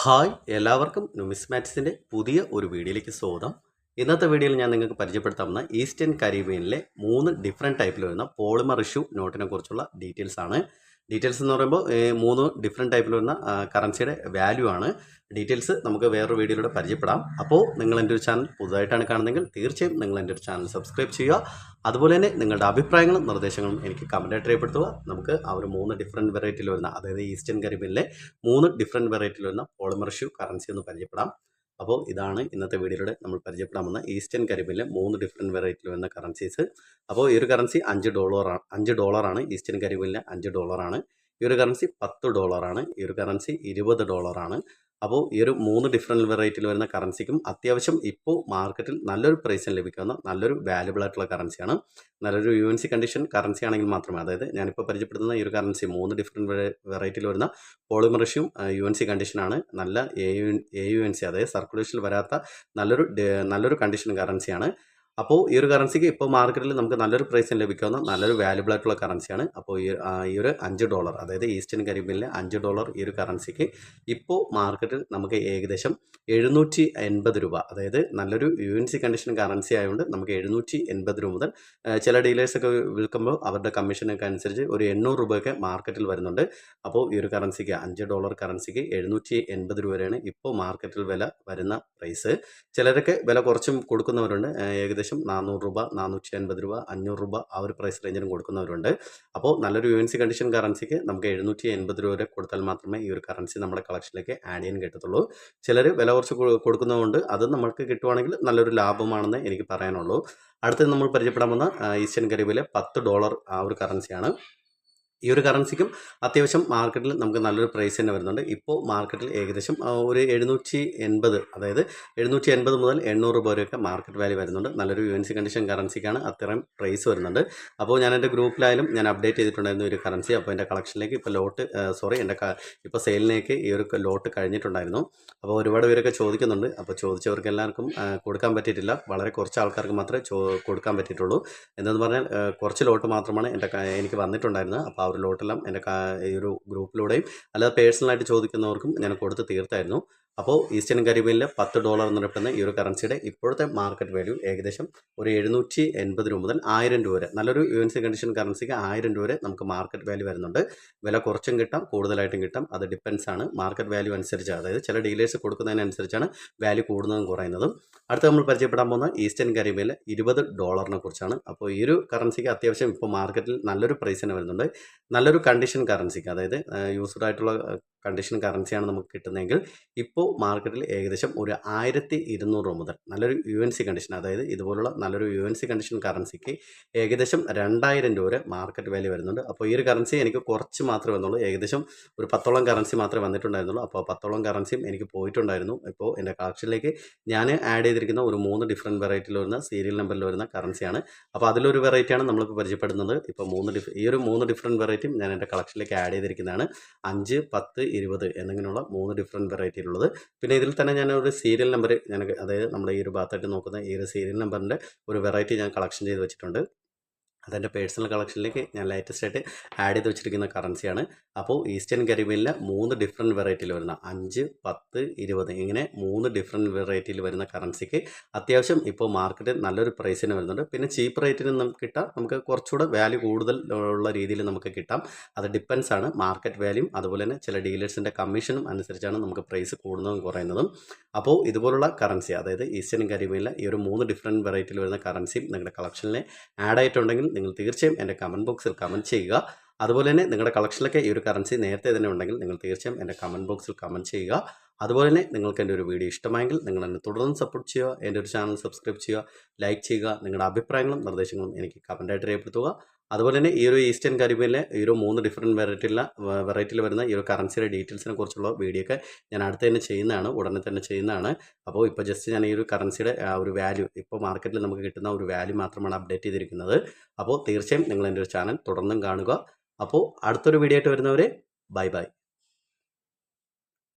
Hi എല്ലാവർക്കും നുമിസ്മാറ്റിക്സിന്റെ പുതിയ ഒരു വീഡിയോയിലേക്ക് സ്വാഗതം. ഇന്നത്തെ വീഡിയോയിൽ ഞാൻ നിങ്ങൾക്ക് പരിചയപ്പെടുത്താവുന്ന ഈസ്റ്റേൺ കരീബിയനിലെ മൂന്ന് ഡിഫറെന്റ് ടൈപ്പിൽ വരുന്ന പോളിമർ ഇഷ്യൂ നോട്ടിനെ കുറിച്ചുള്ള ഡീറ്റെയിൽസ് ആണ് ഡീറ്റെയിൽസ് എന്ന് പറയുമ്പോൾ മൂന്ന് ഡിഫറെന്റ് ടൈപ്പിൽ വരുന്ന കറൻസിയുടെ വാല്യൂ ആണ്. ഡീറ്റെയിൽസ് നമുക്ക് വേറൊരു വീഡിയോയിലൂടെ പരിചയപ്പെടാം. അപ്പോൾ നിങ്ങൾ എന്റെ ഒരു ചാനൽ പുതുതായിട്ടാണ് കാണുന്നതെങ്കിൽ തീർച്ചയായും നിങ്ങൾ എന്റെ ഒരു ചാനൽ സബ്സ്ക്രൈബ് ചെയ്യുക. അതുപോലെ തന്നെ നിങ്ങളുടെ അഭിപ്രായങ്ങളും നിർദ്ദേശങ്ങളും എനിക്ക് കമന്റായിട്ട് രേഖപ്പെടുത്തുക. നമുക്ക് ആ ഒരു മൂന്ന് ഡിഫറെന്റ് വെറൈറ്റിയിൽ വരുന്ന അതായത് ഈസ്റ്റേൺ കരീബിയനിലെ മൂന്ന് ഡിഫറെന്റ് വെറൈറ്റിയിൽ വരുന്ന പോളിമർ ഇഷ്യൂ കറൻസി ഒന്ന് പരിചയപ്പെടാം. അപ്പോൾ ഇതാണ് ഇന്നത്തെ വീഡിയോയിലൂടെ നമ്മൾ പരിചയപ്പെടാമെന്ന ഈസ്റ്റേൺ കരീബിയനിലെ മൂന്ന് ഡിഫറെന്റ് വെറൈറ്റിയിൽ വരുന്ന കറൻസീസ് അപ്പോൾ ഈ ഒരു കറൻസി അഞ്ച് ഡോളറാണ് അഞ്ച് ഡോളറാണ് ഈസ്റ്റേൺ കരീബിയനിലെ അഞ്ച് ഡോളറാണ് ഈ ഒരു കറൻസി പത്ത് ഡോളറാണ് ഈ ഒരു കറൻസി ഇരുപത് ഡോളറാണ് അപ്പോൾ ഈ ഒരു മൂന്ന് ഡിഫറെന്റ് വെറൈറ്റിയിൽ വരുന്ന കറൻസിക്കും അത്യാവശ്യം ഇപ്പോൾ മാർക്കറ്റിൽ നല്ലൊരു പ്രൈസിന് ലഭിക്കുന്ന നല്ലൊരു വാല്യുബിൾ ആയിട്ടുള്ള കറൻസിയാണ് നല്ലൊരു U N C condition currency ആണെങ്കിൽ മാത്രമേ അതായത് ഞാനിപ്പോൾ പരിചയപ്പെടുത്തുന്ന ഈ ഒരു കറൻസി മൂന്ന് ഡിഫറെന്റ് വെറൈറ്റിയിൽ വരുന്ന പോളിമറിഷ്യും യു എൻ സി കണ്ടീഷനാണ് നല്ല എ യു എൻ സി അതായത് സർക്കുലേഷനിൽ വരാത്ത നല്ലൊരു നല്ലൊരു കണ്ടീഷൻ കറൻസിയാണ് അപ്പോൾ ഈ ഒരു കറൻസിക്ക് ഇപ്പോൾ മാർക്കറ്റിൽ നമുക്ക് നല്ലൊരു പ്രൈസിന് ലഭിക്കുന്ന നല്ലൊരു വാല്യുബിൾ ആയിട്ടുള്ള കറൻസിയാണ് അപ്പോൾ ഈ ഈ ഒരു അഞ്ച് ഡോളർ അതായത് ഈസ്റ്റേൺ കരീബിയനിലെ അഞ്ച് ഡോളർ ഈ ഒരു കറൻസിക്ക് ഇപ്പോൾ മാർക്കറ്റിൽ നമുക്ക് ഏകദേശം എഴുന്നൂറ്റി എൺപത് രൂപ അതായത് നല്ലൊരു U N C condition currency ആയതുകൊണ്ട് നമുക്ക് എഴുന്നൂറ്റി എൺപത് രൂപ മുതൽ ചില ഡീലേഴ്സൊക്കെ വിൽക്കുമ്പോൾ അവരുടെ കമ്മീഷനൊക്കെ അനുസരിച്ച് ഒരു എണ്ണൂറ് രൂപയൊക്കെ മാർക്കറ്റിൽ വരുന്നുണ്ട്. അപ്പോൾ ഈ ഒരു കറൻസിക്ക് അഞ്ച് ഡോളർ കറൻസിക്ക് എഴുന്നൂറ്റി എൺപത് രൂപ വരെയാണ് ഇപ്പോൾ മാർക്കറ്റിൽ വില വരുന്ന പ്രൈസ് ചിലരൊക്കെ വില കുറച്ചും കൊടുക്കുന്നവരുണ്ട്. ഏഹ് ഏകദേശം നാനൂറ് രൂപ നാനൂറ്റി അൻപത് രൂപ അഞ്ഞൂറ് രൂപ ആ ഒരു പ്രൈസ് റേഞ്ചിനും കൊടുക്കുന്നവരുണ്ട്. അപ്പോൾ നല്ലൊരു യു എൻ സി കണ്ടീഷൻ കറൻസിക്ക് നമുക്ക് എഴുന്നൂറ്റി എൺപത് രൂപ വരെ കൊടുത്താൽ മാത്രമേ ഈ ഒരു കറൻസി നമ്മുടെ കളക്ഷനിലേക്ക് ആഡ് ചെയ്യാൻ കിട്ടത്തുള്ളൂ. ചിലർ വില കുറച്ച് കൊടുക്കുന്നതുകൊണ്ട് അത് നമ്മൾക്ക് കിട്ടുവാണെങ്കിൽ നല്ലൊരു ലാഭമാണെന്ന് എനിക്ക് പറയാനുള്ളൂ. അടുത്തത് നമ്മൾ പരിചയപ്പെടാൻ ആ, ഈസ്റ്റേൺ കരീബിലെ പത്ത് ഡോളർ ആ ഒരു കറൻസിയാണ് ഈ ഒരു കറൻസിക്കും അത്യാവശ്യം മാർക്കറ്റിൽ നമുക്ക് നല്ലൊരു പ്രൈസ് തന്നെ വരുന്നുണ്ട്. ഇപ്പോൾ മാർക്കറ്റിൽ ഏകദേശം ഒരു എഴുന്നൂറ്റി എൺപത് അതായത് എഴുന്നൂറ്റി എൺപത് മുതൽ എണ്ണൂറ് രൂപ വരെയൊക്കെ മാർക്കറ്റ് വാല്യൂ വരുന്നുണ്ട്. നല്ലൊരു യു എൻ സി കണ്ടീഷൻ കറൻസിക്കാണ് അത്രയും പ്രൈസ് വരുന്നുണ്ട്. അപ്പോൾ ഞാൻ എന്റെ ഗ്രൂപ്പിലായാലും ഞാൻ അപ്ഡേറ്റ് ചെയ്തിട്ടുണ്ടായിരുന്നു ഒരു കറൻസി അപ്പോൾ എന്റെ കളക്ഷനിലേക്ക് ഇപ്പോൾ ലോട്ട് സോറി എന്റെ ഇപ്പോൾ സെയിലിലേക്ക് ഈ ഒരു ലോട്ട് കഴിഞ്ഞിട്ടുണ്ടായിരുന്നു. അപ്പോൾ ഒരുപാട് പേരൊക്കെ ചോദിക്കുന്നുണ്ട്. അപ്പോൾ ചോദിച്ചവർക്ക് എല്ലാവർക്കും കൊടുക്കാൻ പറ്റിയിട്ടില്ല. വളരെ കുറച്ച് ആൾക്കാർക്ക് മാത്രമേ കൊടുക്കാൻ പറ്റിയിട്ടുള്ളൂ. എന്തെന്ന് പറഞ്ഞാൽ കുറച്ച് ലോട്ട് മാത്രമാണ് എന്റെ എനിക്ക് വന്നിട്ടുണ്ടായിരുന്നത്. അപ്പോൾ ഒരു ലോട്ടെല്ലാം എന്റെ ഈ ഒരു ഗ്രൂപ്പിലൂടെയും അല്ലാതെ പേഴ്സണലായിട്ട് ചോദിക്കുന്നവർക്കും ഞാൻ കൊടുത്ത് തീർത്തായിരുന്നു. അപ്പോൾ ഈസ്റ്റേൺ കരീബിയനിലെ പത്ത് ഡോളർ എന്ന് പറയപ്പെടുന്ന ഈ ഒരു കറൻസിയുടെ ഇപ്പോഴത്തെ മാർക്കറ്റ് വാല്യൂ ഏകദേശം ഒരു എഴുന്നൂറ്റി എൺപത് രൂപ മുതൽ ആയിരം രൂപ വരെ. നല്ലൊരു യു എൻ സി കണ്ടീഷൻ കറൻസിക്ക് ആയിരം രൂപ വരെ നമുക്ക് മാർക്കറ്റ് വാല്യൂ വരുന്നുണ്ട്. വില കുറച്ചും കിട്ടാം കൂടുതലായിട്ടും കിട്ടാം. അത് ഡിപ്പെൻസ് ആണ് മാർക്കറ്റ് വാല്യൂ അനുസരിച്ച്. അതായത് ചില ഡീലേഴ്സ് കൊടുക്കുന്നതിനനുസരിച്ചാണ് വാല്യൂ കൂടുന്നതും കുറയുന്നതും. അടുത്ത നമ്മൾ പരിചയപ്പെടാൻ പോകുന്ന ഈസ്റ്റേൺ കരീബിയയിലെ ഇരുപത് ഡോളറിനെ കുറിച്ചാണ്. അപ്പോൾ ഈ ഒരു കറൻസിക്ക് അത്യാവശ്യം ഇപ്പോൾ മാർക്കറ്റിൽ നല്ലൊരു പ്രൈസിന് വരുന്നുണ്ട്. നല്ലൊരു കണ്ടീഷൻ കറൻസിക്ക് അതായത് യൂസ്ഡ് ആയിട്ടുള്ള കണ്ടീഷൻ കറൻസിയാണ് നമുക്ക് കിട്ടുന്നതെങ്കിൽ ഇപ്പോൾ മാർക്കറ്റിൽ ഏകദേശം ഒരു ആയിരത്തി ഇരുന്നൂറ് രൂപ മുതൽ നല്ലൊരു യു എൻ സി കണ്ടീഷൻ അതായത് ഇതുപോലുള്ള നല്ലൊരു യു എൻ സി കണ്ടീഷൻ കറൻസിക്ക് ഏകദേശം രണ്ടായിരം രൂപ വരെ മാർക്കറ്റ് വാല്യൂ വരുന്നുണ്ട്. അപ്പോൾ ഈ ഒരു കറൻസി എനിക്ക് കുറച്ച് മാത്രമേ വന്നുള്ളൂ. ഏകദേശം ഒരു പത്തോളം കറൻസി മാത്രമേ വന്നിട്ടുണ്ടായിരുന്നുള്ളൂ. അപ്പോൾ പത്തോളം കറൻസിയും എനിക്ക് പോയിട്ടുണ്ടായിരുന്നു. ഇപ്പോൾ എന്റെ കളക്ഷനിലേക്ക് ഞാൻ ആഡ് ചെയ്തിരിക്കുന്ന ഒരു മൂന്ന് ഡിഫറെന്റ് വെറൈറ്റിയിൽ വരുന്ന സീരിയൽ നമ്പറിൽ വരുന്ന കറൻസിയാണ് അപ്പോൾ അതിലൊരു വെറൈറ്റിയാണ് നമ്മളിപ്പോൾ പരിചയപ്പെടുന്നത്. ഇപ്പോൾ മൂന്ന് ഈ ഒരു മൂന്ന് ഡിഫറെന്റ് വെറൈറ്റിയും ഞാൻ എന്റെ കളക്ഷനിലേക്ക് ആഡ് ചെയ്തിരിക്കുന്നതാണ്. അഞ്ച് പത്ത് ഇരുപത് എന്നിങ്ങനെയുള്ള മൂന്ന് ഡിഫറെന്റ് വെറൈറ്റിയിലുള്ളത് പിന്നെ ഇതിൽ തന്നെ ഞാൻ ഒരു സീരിയൽ നമ്പർ ഞാൻ അതായത് നമ്മുടെ ഈ ഒരു ഭാഗത്തായിട്ട് നോക്കുന്ന ഈ ഒരു സീരിയൽ നമ്പറിന്റെ ഒരു വെറൈറ്റി ഞാൻ കളക്ഷൻ ചെയ്ത് വെച്ചിട്ടുണ്ട്. അതെന്റെ പേഴ്സണൽ കളക്ഷനിലേക്ക് ഞാൻ ലേറ്റസ്റ്റ് ആയിട്ട് ആഡ് ചെയ്ത് വെച്ചിരിക്കുന്ന കറൻസിയാണ് അപ്പോൾ ഈസ്റ്റേൺ കരിമീനിലെ മൂന്ന് ഡിഫറെന്റ് വെറൈറ്റിയിൽ വരുന്ന അഞ്ച് പത്ത് ഇരുപത് ഇങ്ങനെ മൂന്ന് ഡിഫറെന്റ് വെറൈറ്റിയിൽ വരുന്ന കറൻസിക്ക് അത്യാവശ്യം ഇപ്പോൾ മാർക്കറ്റ് നല്ലൊരു പ്രൈസിന് വരുന്നുണ്ട്. പിന്നെ ചീപ്പ് റേറ്റിന് നമുക്ക് കിട്ടാം. നമുക്ക് കുറച്ചുകൂടെ വാല്യൂ കൂടുതൽ ഉള്ള രീതിയിൽ നമുക്ക് കിട്ടാം. അത് ഡിപ്പെൻസ് ആണ്. മാർക്കറ്റ് വാല്യൂം അതുപോലെ തന്നെ ചില ഡീലേഴ്സിന്റെ കമ്മീഷനും അനുസരിച്ചാണ് നമുക്ക് പ്രൈസ് കൂടുന്നതും കുറയുന്നതും. അപ്പോൾ ഇതുപോലുള്ള കറൻസി അതായത് ഈസ്റ്റേൺ കരിമീനിലെ ഈ ഒരു മൂന്ന് ഡിഫറെന്റ് വെറൈറ്റിയിൽ വരുന്ന കറൻസിയും നിങ്ങളുടെ കളക്ഷനിൽ ആഡ് ആയിട്ടുണ്ടെങ്കിൽ നിങ്ങൾ തീർച്ചയായും എന്റെ കമന്റ് ബോക്സിൽ കമന്റ് ചെയ്യുക. അതുപോലെ തന്നെ നിങ്ങളുടെ കളക്ഷനിലൊക്കെ ഈ ഒരു കറൻസി നേരത്തെ തന്നെ ഉണ്ടെങ്കിൽ നിങ്ങൾ തീർച്ചയായും എന്റെ കമന്റ് ബോക്സിൽ കമന്റ് ചെയ്യുക. അതുപോലെ തന്നെ നിങ്ങൾക്ക് എന്റെ ഒരു വീഡിയോ ഇഷ്ടമായെങ്കിൽ നിങ്ങൾ എന്നെ തുടർന്ന് സപ്പോർട്ട് ചെയ്യുക. എന്റെ ഒരു ചാനൽ സബ്സ്ക്രൈബ് ചെയ്യുക. ലൈക്ക് ചെയ്യുക. നിങ്ങളുടെ അഭിപ്രായങ്ങളും നിർദ്ദേശങ്ങളും എനിക്ക് കമന്റായിട്ട് രേഖപ്പെടുത്തുക. അതുപോലെ തന്നെ ഈ ഒരു ഈസ്റ്റേൺ കരീബിയനിലെ ഈ ഒരു മൂന്ന് ഡിഫറെന്റ് വെറൈറ്റിയിലെ വെറൈറ്റിയിൽ വരുന്ന ഈ ഒരു കറൻസിയുടെ ഡീറ്റെയിൽസിനെ കുറിച്ചുള്ള വീഡിയോ ഒക്കെ ഞാൻ അടുത്ത് തന്നെ ചെയ്യുന്നതാണ് ഉടനെ തന്നെ ചെയ്യുന്നതാണ്. അപ്പോൾ ഇപ്പോൾ ജസ്റ്റ് ഞാൻ ഈ ഒരു കറൻസിയുടെ ആ ഒരു വാല്യൂ ഇപ്പോൾ മാർക്കറ്റിൽ നമുക്ക് കിട്ടുന്ന ഒരു വാല്യൂ മാത്രമാണ് അപ്ഡേറ്റ് ചെയ്തിരിക്കുന്നത്. അപ്പോൾ തീർച്ചയായും നിങ്ങൾ എന്റെ ഒരു ചാനൽ തുടർന്നും കാണുക. അപ്പോൾ അടുത്തൊരു വീഡിയോ ആയിട്ട് വരുന്നവരെ ബൈ ബൈ